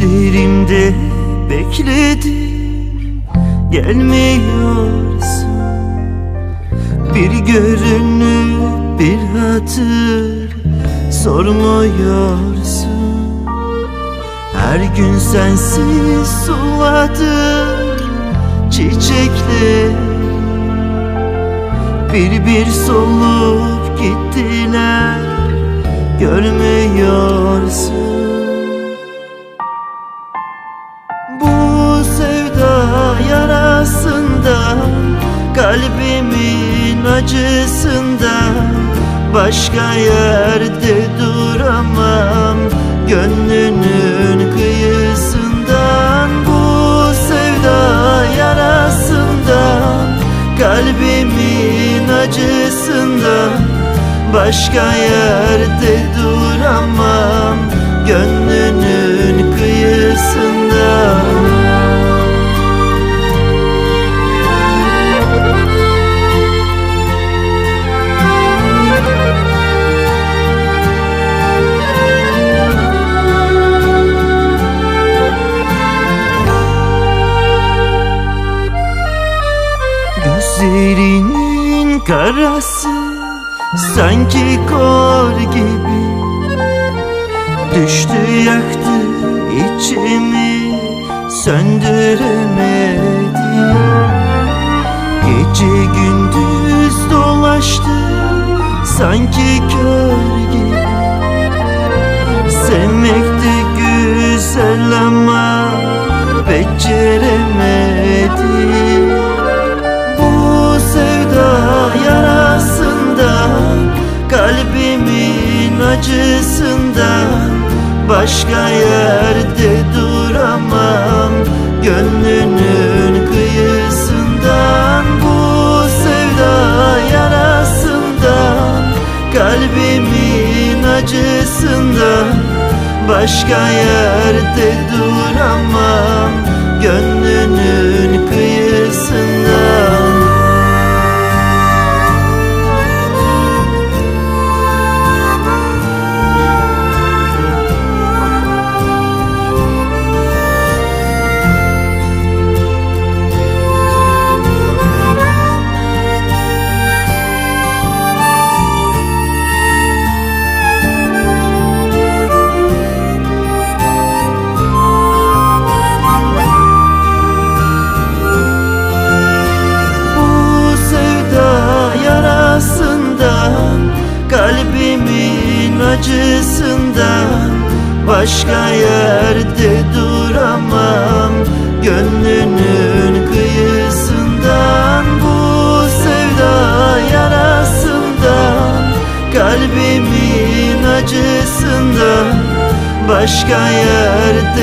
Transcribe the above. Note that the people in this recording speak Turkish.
Düşlerimde bekledim Gelmiyorsun. Bir görünüp bir hatır Sormuyorsun. Her gün sensiz suladım Çiçekler Bir bir solup gittiler Görmüyorsun Kalbimin acısında Başka yerde duramam. Gönlünün kıyısından Bu sevda yarasından Kalbimin acısından Başka yerde duramam. Gönlünün kıyısında karası Sanki kor gibi. Düştü yaktı içimi Söndüremedi. Gece gündüz dolaştı Sanki kör acısından Başka yerde duramam. Gönlünün kıyısından Bu sevda yarasından Kalbimin acısından Başka yerde duramam. Gönlünün kıyısından Başka yerde duramam. Gönlünün kıyısından Bu sevda yarasından Kalbimin acısından. Başka yerde